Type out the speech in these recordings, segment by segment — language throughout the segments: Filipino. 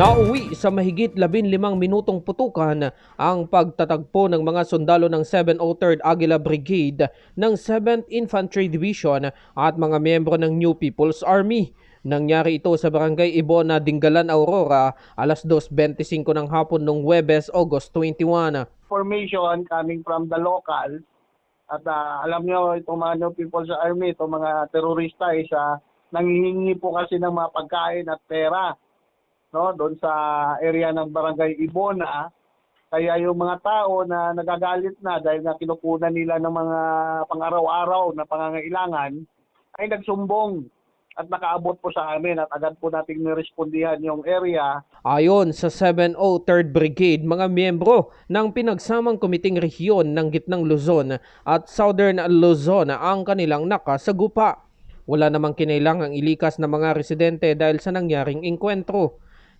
Nauwi sa mahigit 15 minutong putukan ang pagtatagpo ng mga sundalo ng 703rd Aguila Brigade ng 7th Infantry Division at mga miyembro ng New People's Army. Nangyari ito sa barangay Ibona, Dingalan, Aurora, alas 2.25 ng hapon noong Webes, August 21. information coming from the local at ah, alam nyo itong mga New People's Army, itong mga terorista is ah, nangihingi po kasi ng mga pagkain at pera no doon sa area ng Barangay Ibona kaya yung mga tao na nagagalit na dahil nga kinukunan nila ng mga pang-araw-araw na pangangailangan ay nagsumbong at nakaabot po sa amin at agad po nating nirespondihan yung area Ayon sa 703rd Brigade, mga miyembro ng pinagsamang komiting rehiyon ng Gitnang Luzon at Southern Luzon ang kanilang nakasagupa. Wala namang kinailangang ilikas ng mga residente dahil sa nangyaring engkwentro.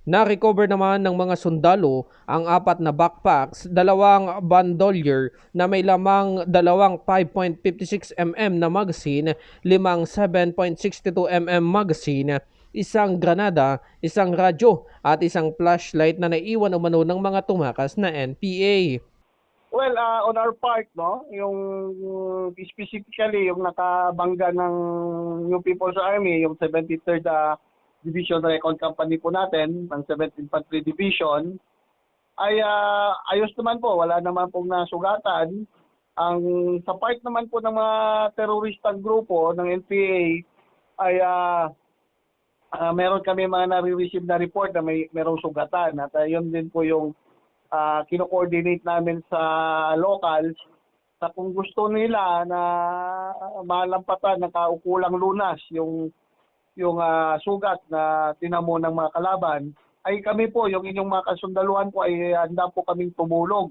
Na-recover naman ng mga sundalo ang apat na backpacks, dalawang bandolier na may lamang dalawang 5.56mm na magazine, limang 7.62mm magazine, isang granada, isang radyo at isang flashlight na naiwan umano ng mga tumakas na NPA. Well, uh, on our part, no, yung specifically yung nakabangga ng New People's Army, yung 73rd uh, Division Recon Company po natin, ng 7th Infantry Division, ay ah, ayos naman po, wala naman pong nasugatan. Ang sa part naman po ng mga teroristang grupo ng NPA ay ah, ah, meron kami mga nare-receive na report na may merong sugatan at ah, yun din po yung uh, kino-coordinate namin sa locals na kung gusto nila na malampatan ng kaukulang lunas yung yung ah, sugat na tinamo ng mga kalaban ay kami po yung inyong mga kasundaluhan po ay handa po kaming tumulong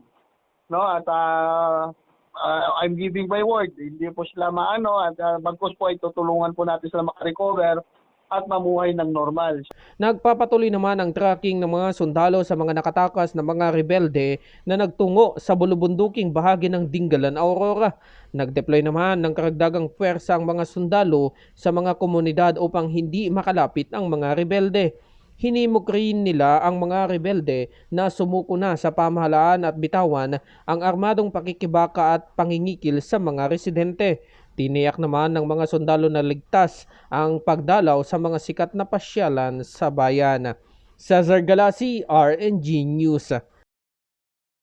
no? At ah, ah, I'm giving my word. Hindi po sila maano at uh, bagkus po ay tutulungan po natin sila makarecover at mamuhay ng normal Nagpapatuloy naman ang tracking ng mga sundalo sa mga nakatakas na mga rebelde na nagtungo sa bulubunduking bahagi ng Dingalan, Aurora. Nag-deploy naman ng karagdagang puwersa ang mga sundalo sa mga komunidad upang hindi makalapit ang mga rebelde. Hinimok rin nila ang mga rebelde na sumuko na sa pamahalaan at bitawan ang armadong pakikibaka at pangingikil sa mga residente. Tiniyak naman ng mga sundalo na ligtas ang pagdalaw sa mga sikat na pasyalan sa bayan. Cesar Galasi, RNG News.